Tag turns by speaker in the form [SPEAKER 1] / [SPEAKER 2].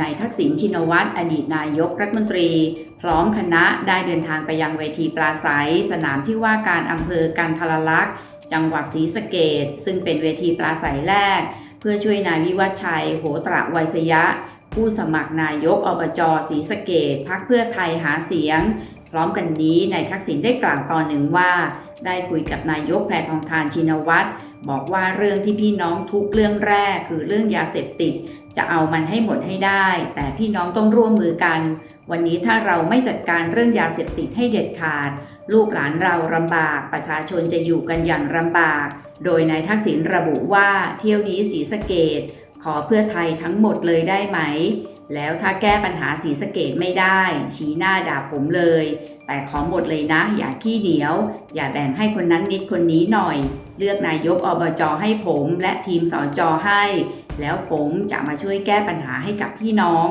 [SPEAKER 1] นายทักษิณชินวัตรอดีตนายกรัฐมนตรี พร้อมคณะได้เดินทางไปยังเวทีปราศัย สนามที่ว่าการอำเภอกันทรลักษ์จังหวัดศรีสะเกดซึ่งเป็นเวทีปราศัยแรก เพื่อช่วยนายวิวัฒชัย โหตระไวยสยะ ผู้สมัครนายกอบจศรีสะเกดพักเพื่อไทยหาเสียง พร้อมกันนี้นายทักษิณได้กล่าวตอนหนึ่งว่า ได้คุยกับนายกแพทองทานชินวัตร บอกว่าเรื่องที่พี่น้องทุกเรื่องแรกคือเรื่องยาเสพติด จะเอามันให้หมดให้ได้ แต่พี่น้องต้องร่วมมือกัน วันนี้ถ้าเราไม่จัดการเรื่องยาเสพติดให้เด็ดขาด ลูกหลานเราลำบาก ประชาชนจะอยู่กันอย่างลำบาก โดยนายทักษิณระบุว่าเที่ยวนี้สีสะเกดขอเพื่อไทยทั้งหมดเลยได้ไหม แล้วถ้าแก้ปัญหาสีสะเกดไม่ได้ ชี้หน้าด่าผมเลย แต่ขอหมดเลยนะ อย่าขี้เหนียว อย่าแบ่งให้คนนั้นนิดคนนี้หน่อย เลือกนายกอบจอให้ผมและทีมสอจให้ แล้วผมจะมาช่วยแก้ปัญหาให้กับพี่น้อง